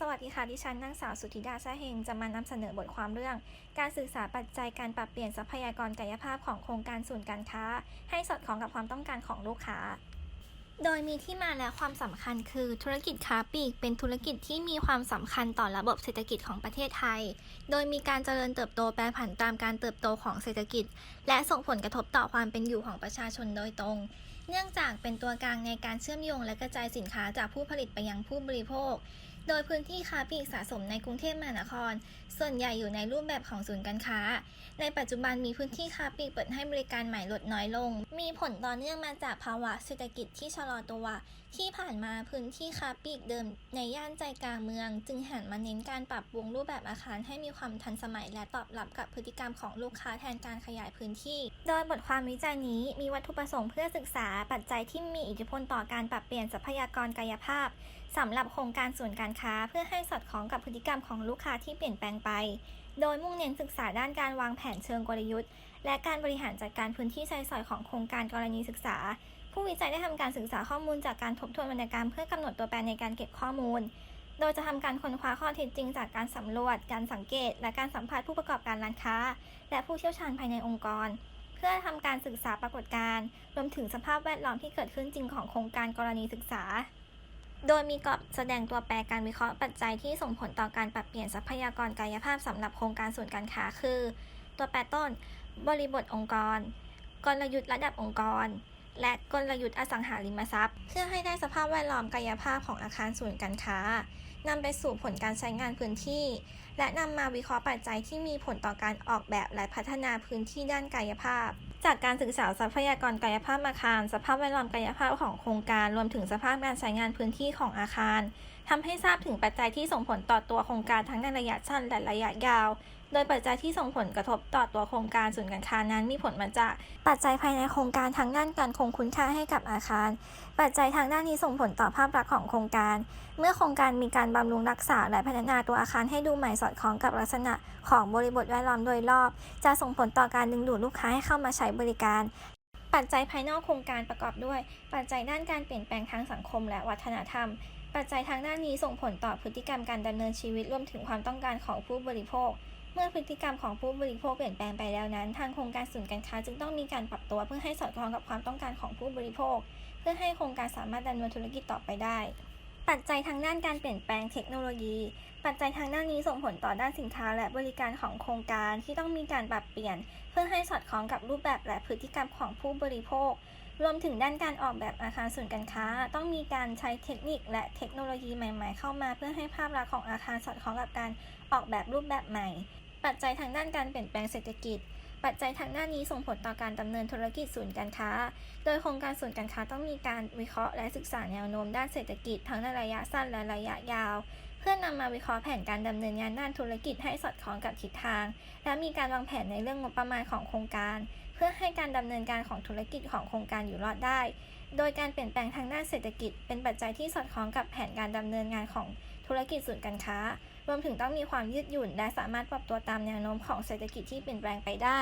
สวัสดีค่ะ ดิฉันนางสาวสุธิดาแซ่เฮง จะมานำเสนอบทความเรื่อง การศึกษาปัจจัยการปรับเปลี่ยนทรัพยากรกายภาพของโครงการศูนย์การค้า ให้สอดคล้องกับความต้องการของลูกค้า โดยมีที่มาและความสำคัญคือธุรกิจค้าปลีก เป็นธุรกิจที่มีความสำคัญต่อระบบเศรษฐกิจของประเทศไทย โดยมีการเจริญเติบโตแปรผันตามการเติบโตของเศรษฐกิจ และส่งผลกระทบต่อความเป็นอยู่ของประชาชนโดยตรง เนื่องจากเป็นตัวกลางในการเชื่อมโยงและกระจายสินค้าจากผู้ผลิตไปยังผู้บริโภค โดยพื้นที่ค้าปลีกสะสมในกรุงเทพมหานคร ส่วนใหญ่อยู่ในรูปแบบของศูนย์การค้า ในปัจจุบันมีพื้นที่ค้าปลีกเปิดให้บริการใหม่ลดน้อยลง มีผลต่อเนื่องมาจากภาวะเศรษฐกิจที่ชะลอตัว ที่ผ่านมาพื้นที่ค้าปลีกเดิมในย่านใจกลางเมือง จึงหันมาเน้นการปรับปรุงรูปแบบอาคารให้มีความทันสมัย และตอบรับกับพฤติกรรมของลูกค้าแทนการขยายพื้นที่ โดยบทความวิจัยนี้มีวัตถุประสงค์เพื่อศึกษา ปัจจัยที่มีอิทธิพลต่อการปรับเปลี่ยนทรัพยากรกายภาพสำหรับโครงการศูนย์การค้าเพื่อให้สอดคล้องกับพฤติกรรมของลูกค้าที่เปลี่ยนแปลงไป โดยมุ่งเน้นศึกษาด้านการวางแผนเชิงกลยุทธ์ และการบริหารจัดการพื้นที่ใช้สอยของโครงการกรณีศึกษา ผู้วิจัยได้ทำการศึกษาข้อมูลจากการทบทวนวรรณกรรมเพื่อกำหนดตัวแปรในการเก็บข้อมูล โดยจะทำการค้นคว้าข้อเท็จจริงจากการสำรวจ การสังเกต และการสัมภาษณ์ผู้ประกอบการร้านค้า และผู้เชี่ยวชาญภายในองค์กรเพื่อทำการศึกษาปรากฏการณ์รวมถึงสภาพแวดล้อมที่เกิดขึ้นจริงของโครงการกรณีศึกษา โดยมีกรอบแสดงตัวแปรการวิเคราะห์ปัจจัยที่ส่งผลต่อการปรับเปลี่ยนทรัพยากรกายภาพสำหรับโครงการส่วนย์การค้าคือ ตัวแปรต้น บริบทองค์กร กลยุทธ์ระดับองค์กร และกลยุทธ์อสังหาริมทรัพย์ เพื่อให้ได้สภาพแวดล้อมกายภาพของอาคารศูนย์การค้านำไปสู่ผลการใช้งานพื้นที่ และนำมาวิเคราะห์ปัจจัยที่มีผลต่อการออกแบบและพัฒนาพื้นที่ด้านกายภาพ จากการศึกษาทรัพยากรกายภาพอาคาร สภาพแวดล้อมกายภาพของโครงการ รวมถึงสภาพการใช้งานพื้นที่ของอาคาร ทำให้ทราบถึงปัจจัยที่ส่งผลต่อตัวโครงการทั้งในระยะสั้นและระยะยาว โดยปัจจัยที่ส่งผลกระทบต่อตัวโครงการศูนย์การค้านั้นมีผลมาจาก ปัจจัยภายในโครงการทั้งด้านการคงคุณค่าให้กับอาคาร ปัจจัยทางด้านนี้ส่งผลต่อภาพลักษณ์ของโครงการ เมื่อโครงการมีการบำรุงรักษาและพัฒนาตัวอาคารให้ดูใหม่สอดคล้องกับลักษณะของบริบทแวดล้อมโดยรอบ จะส่งผลต่อการดึงดูดลูกค้าให้เข้ามาใช้บริการปัจจัยภายนอกโครงการประกอบด้วย ปัจจัยด้านการเปลี่ยนแปลงทางสังคมและวัฒนธรรม ปัจจัยทางด้านนี้ส่งผลต่อพฤติกรรมการดำเนินชีวิตรวมถึงความต้องการของผู้บริโภค เมื่อพฤติกรรมของผู้บริโภคเปลี่ยนแปลงไปแล้วนั้น ทางโครงการศูนย์การค้าจึงต้องมีการปรับตัวเพื่อให้สอดคล้องกับความต้องการของผู้บริโภคเพื่อให้โครงการสามารถดำเนินธุรกิจต่อไปได้ ปัจจัยทางด้านการเปลี่ยนแปลงเทคโนโลยี ปัจจัยทางด้านนี้ส่งผลต่อด้านสินค้าและบริการของโครงการที่ต้องมีการปรับเปลี่ยน เพื่อให้สอดคล้องกับรูปแบบและพฤติกรรมของผู้บริโภค รวมถึงด้านการออกแบบอาคารศูนย์การค้า ต้องมีการใช้เทคนิคและเทคโนโลยีใหม่ ๆ เข้ามา เพื่อให้ภาพลักษณ์ของอาคารสอดคล้องกับการออกแบบรูปแบบใหม่ ปัจจัยทางด้านการเปลี่ยนแปลงเศรษฐกิจ ปัจจัยทางด้านนี้ส่งผลต่อการดำเนินธุรกิจศูนย์การค้า โดยโครงการศูนย์การค้าต้องมีการวิเคราะห์และศึกษาแนวโน้มด้านเศรษฐกิจทั้งในระยะสั้นและระยะยาว เพื่อนำมาวิเคราะห์แผนการดำเนินงานด้านธุรกิจให้สอดคล้องกับทิศทาง และมีการวางแผนในเรื่องงบประมาณของโครงการ เพื่อให้การดำเนินการของธุรกิจของโครงการอยู่รอดได้ โดยการเปลี่ยนแปลงทางด้านเศรษฐกิจ เป็นปัจจัยที่สอดคล้องกับแผนการดำเนินงานของธุรกิจศูนย์การค้า รวมถึงต้องมีความยืดหยุ่น และสามารถปรับตัวตามแนวโน้มของเศรษฐกิจที่เปลี่ยนแปลงไปได้